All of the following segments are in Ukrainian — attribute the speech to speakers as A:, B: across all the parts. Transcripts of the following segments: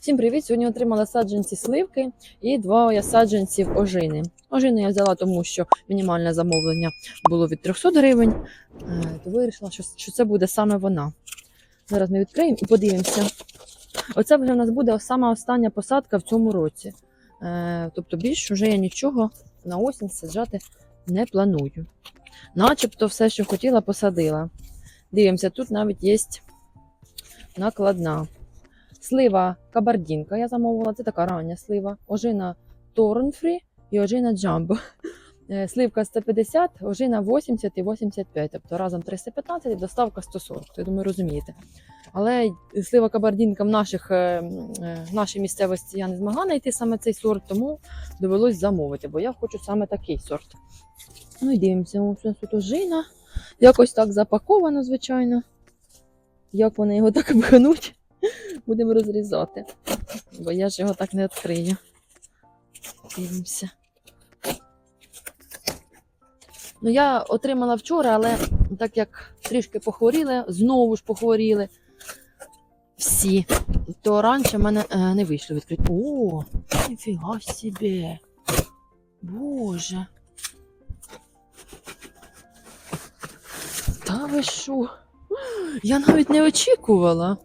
A: Всім привіт! Сьогодні отримала саджанці сливки і два саджанців ожини. Ожину я взяла, тому що мінімальне замовлення було від 300 гривень, е, то вирішила, що, що це буде саме вона. Зараз ми відкриємо і подивимося. Оце вже у нас буде сама остання посадка в цьому році. Е, Тобто більше вже я нічого на осінь саджати не планую. Начебто все, що хотіла, посадила. Дивимося, тут навіть є накладна. Слива кабардінка я замовила, це така рання слива. Ожина Торнфрі і ожина Джамбо. Е, Сливка 150, ожина 80 і 85, тобто разом 315 і доставка 140. Я думаю, розумієте. Але слива кабардінка в, наших, е, е, в нашій місцевості я не змогла знайти саме цей сорт, тому довелось замовити, бо я хочу саме такий сорт. Ну і дивимося, ось тут ожина. Якось так запаковано, звичайно. Як вони його так пхнуть, будемо розрізати. Бо я ж його так не відкрию. Дивимося. Ну, я отримала вчора, але так як трішки похворіли, знову ж похворіли всі, то раніше в мене е, не вийшло відкрити. О, ніфіга собі. Боже. Та ви що? Я навіть не очікувала.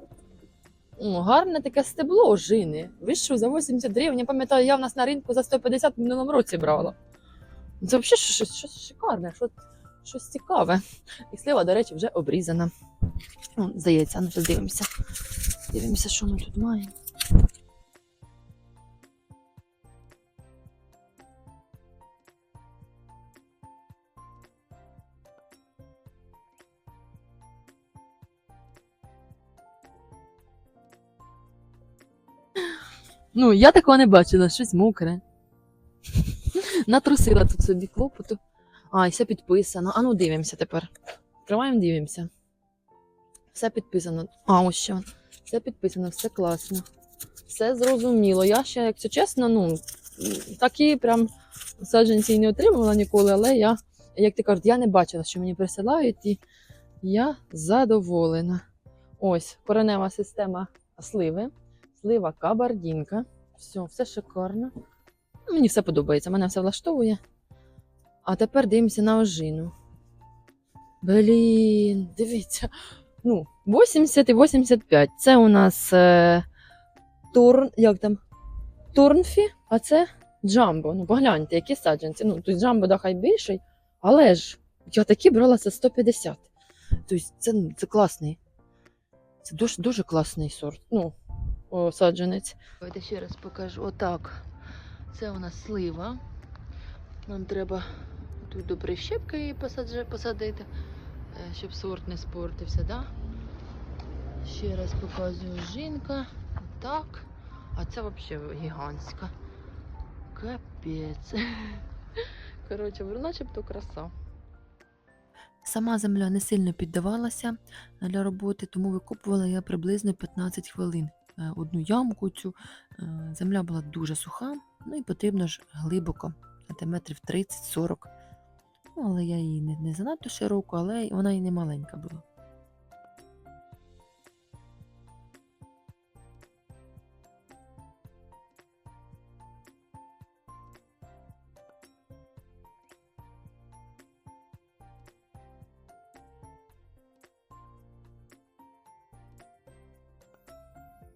A: Гарне таке стебло ожини. Ви що, за 80 гривень? Я пам'ятаю, я в нас на ринку за 150 в минулому році брала. Це взагалі щось, щось, шикарне, щось, щось цікаве. І слива, до речі, вже обрізана. Здається, ну що дивимося. Дивимося, що ми тут маємо. Ну, я такого не бачила, щось мокре. Натрусила тут собі клопоту. А, і все підписано. А ну дивимося тепер. Відкриваємо, дивимося. Все підписано. А, ось воно. Все підписано, все класно. Все зрозуміло. Я ще, якщо чесно, ну, такі прям саджанці не отримувала ніколи, але я, як ти кажеш, я не бачила, що мені присилають, і я задоволена. Ось, коренева система сливи, слива кабардінка. Все, все шикарно. Мені все подобається, мене все влаштовує. А тепер дивимося на ожину. Блін, дивіться. Ну, 80 і 85. Це у нас е, турн, як там? Турнфі, а це джамбо. Ну, погляньте, які саджанці. Ну, тут джамбо да, хай більший, але ж я такі брала за 150. Тобто це, це класний. Це дуже, дуже класний сорт. Ну, о, саджанець. Давайте ще раз покажу. Отак. Це у нас слива. Нам треба тут до прищепки її посадити, е, щоб сорт не спортився, да? Ще раз показую жінка. Так. А це взагалі гігантська. Капець. Коротше, начебто краса. Сама земля не сильно піддавалася для роботи, тому викопувала я приблизно 15 хвилин. Е, Одну ямку цю. Е, Земля була дуже суха, ну і потрібно ж глибоко, сантиметрів 30-40. Ну, але я її не, не занадто широко, але вона і не маленька була.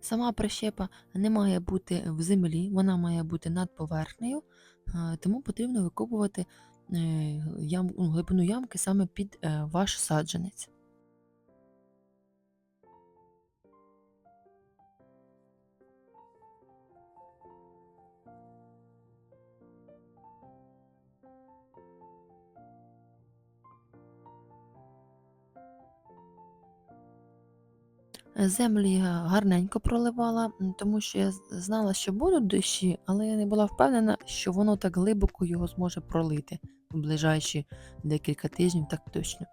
A: Сама прищепа не має бути в землі, вона має бути над поверхнею, е, тому потрібно викопувати е, ну, глибину ямки саме під е, ваш саджанець. Землі я гарненько проливала, тому що я знала, що будуть дощі, але я не була впевнена, що воно так глибоко його зможе пролити в ближайші декілька тижнів, так точно.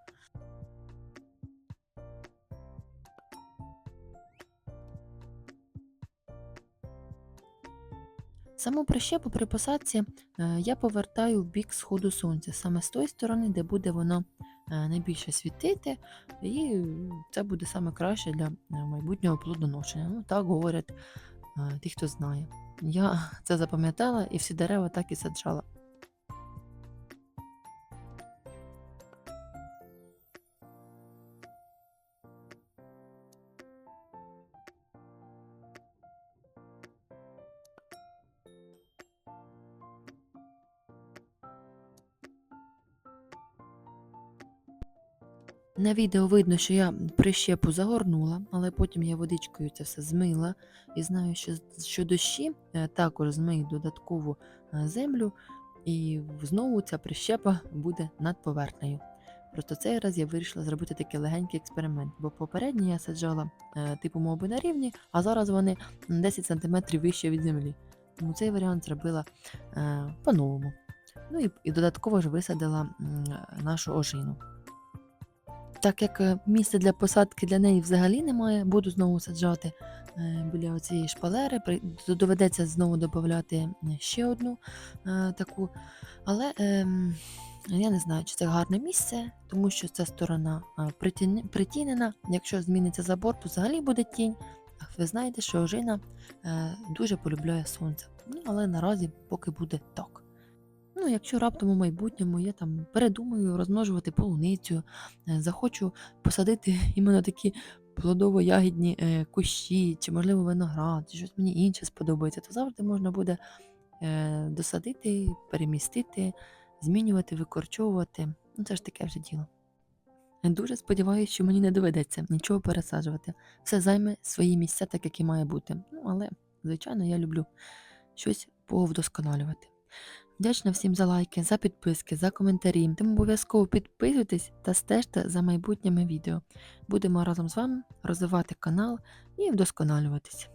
A: Саму прищепу при посадці е, я повертаю в бік сходу сонця, саме з тої сторони, де буде воно е, найбільше світити, і це буде саме краще для е, майбутнього плодоношення. Ну, так говорять е, ті, хто знає. Я це запам'ятала і всі дерева так і саджала. На відео видно, що я прищепу загорнула, але потім я водичкою це все змила і знаю, що, що дощі е, також змиють додаткову е, землю, і знову ця прищепа буде над поверхнею. Просто цей раз я вирішила зробити такий легенький експеримент, бо попередньо я саджала е, типу моби на рівні, а зараз вони 10 см вище від землі. Тому цей варіант зробила по-новому. Ну і, і додатково ж висадила нашу ожину. Так як е, місця для посадки для неї взагалі немає, буду знову саджати е, біля цієї шпалери. Доведеться знову додати ще одну е, таку. Але ем, я не знаю, чи це гарне місце, тому що ця сторона притінена. Якщо зміниться забор, то взагалі буде тінь. А ви знаєте, що ожина дуже полюбляє сонце. Ну, але наразі поки буде так. Ну, якщо раптом у майбутньому я там передумаю розмножувати полуницю, е, захочу посадити іменно такі плодово-ягідні е, кущі, чи, можливо, виноград, чи щось мені інше сподобається, то завжди можна буде е, досадити, перемістити, змінювати, викорчовувати. Ну, це ж таке вже діло. Дуже сподіваюся, що мені не доведеться нічого пересаджувати. Все займе свої місця, так як і має бути. Ну, але, звичайно, я люблю щось повдосконалювати. Вдячна всім за лайки, за підписки, за коментарі. Тому обов'язково підписуйтесь та стежте за майбутніми відео. Будемо разом з вами розвивати канал і вдосконалюватись.